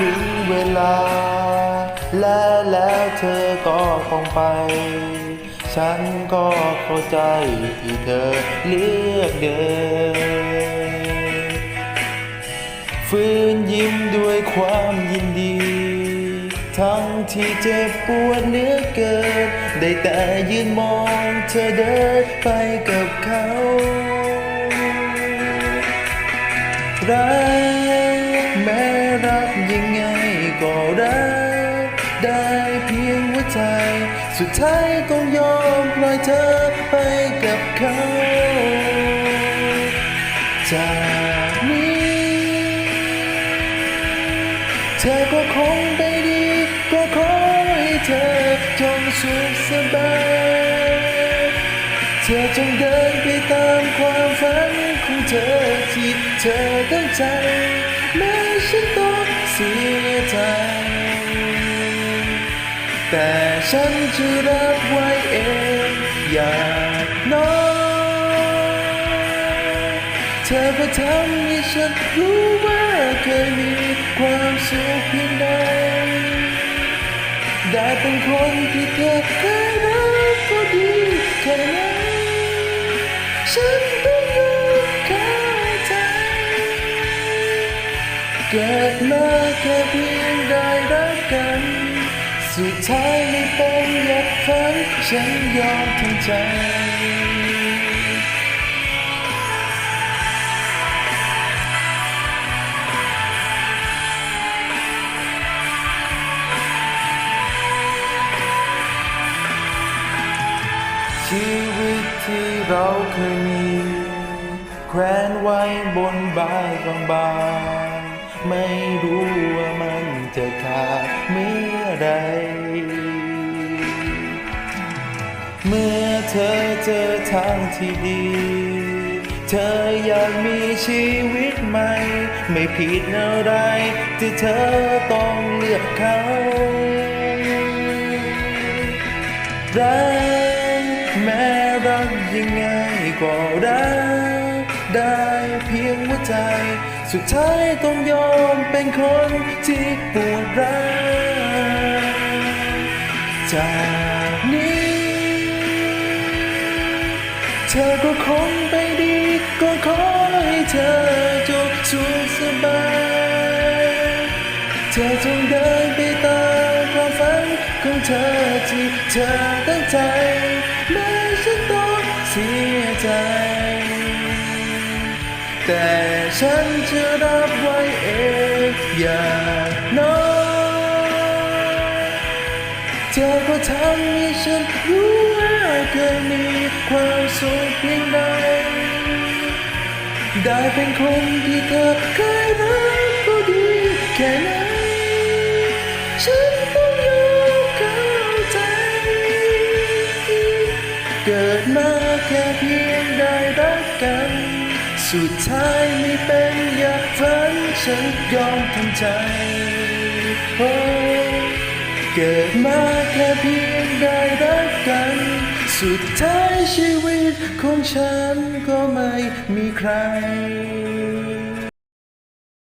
ถึงเวลา และแล้วเธอก็คงไป ฉันก็เข้าใจที่เธอเลือกเดินฟื้นยิ้มด้วยความยินดี ทั้งที่เจ็บปวดเหลือเกิน ได้แต่ยืนมองเธอเดินไปกับเขารักแม้รัก ยังไงก็รักได้เพียงหัวใจ สุดท้ายต้องยอมปล่อยเธอไปกับเขาจากนี้ เธอก็คงไปดี ก็ขอให้เธอจงสุขสบาย เธอจงเดินไปตามความฝันของเธอที่เธอตั้งใจ แต่ฉันจะรับไว้เองอย่างน้อยเธอก็ทำให้ฉันรู้ว่าเคยมีความสุขเพียงใดได้เป็นคนที่เธอเคยรักก็ดีแค่ไหนฉันต้องยอมเข้าใจเกิดมาแค่ ฉันยอมทำใจชีวิตที่เราเคยมีแขวนไว้บนบายบางๆไม่รู้ เมื่อเธอเจอทางที่ดี เธออยากมีชีวิตใหม่ ไม่ผิดอะไรที่เธอต้องเลือกเขารักแม้รักยังไงก็รักได้เพียงหัวใจ สุดท้ายต้องยอมเป็นคนที่ปวดร้าวจากนี้ ธอก็คงไปดี ก็ขอให้เธอจงสุขสบาย เธอจงเดินไปตามความฝันของเธอที่เธอตั้งใจแม้ฉันต้องเสียใจ แต่ฉันจะรับไว้เองอย่างน้อย เธอก็ทำให้ฉันรู้ว่าเคยมี สุขเพียงใด ได้เป็นคนที่เธอเคยรักก็ดีแค่ไหนฉันต้องยอมเข้าใจ เกิดมาแค่เพียงได้รักกัน สุดท้ายไม่เป็นอยางฝันฉันยอมทำใจ เกิดมาแค่เพียงได้รัก สุดท้ายชีวิตของฉันก็ไม่มีใคร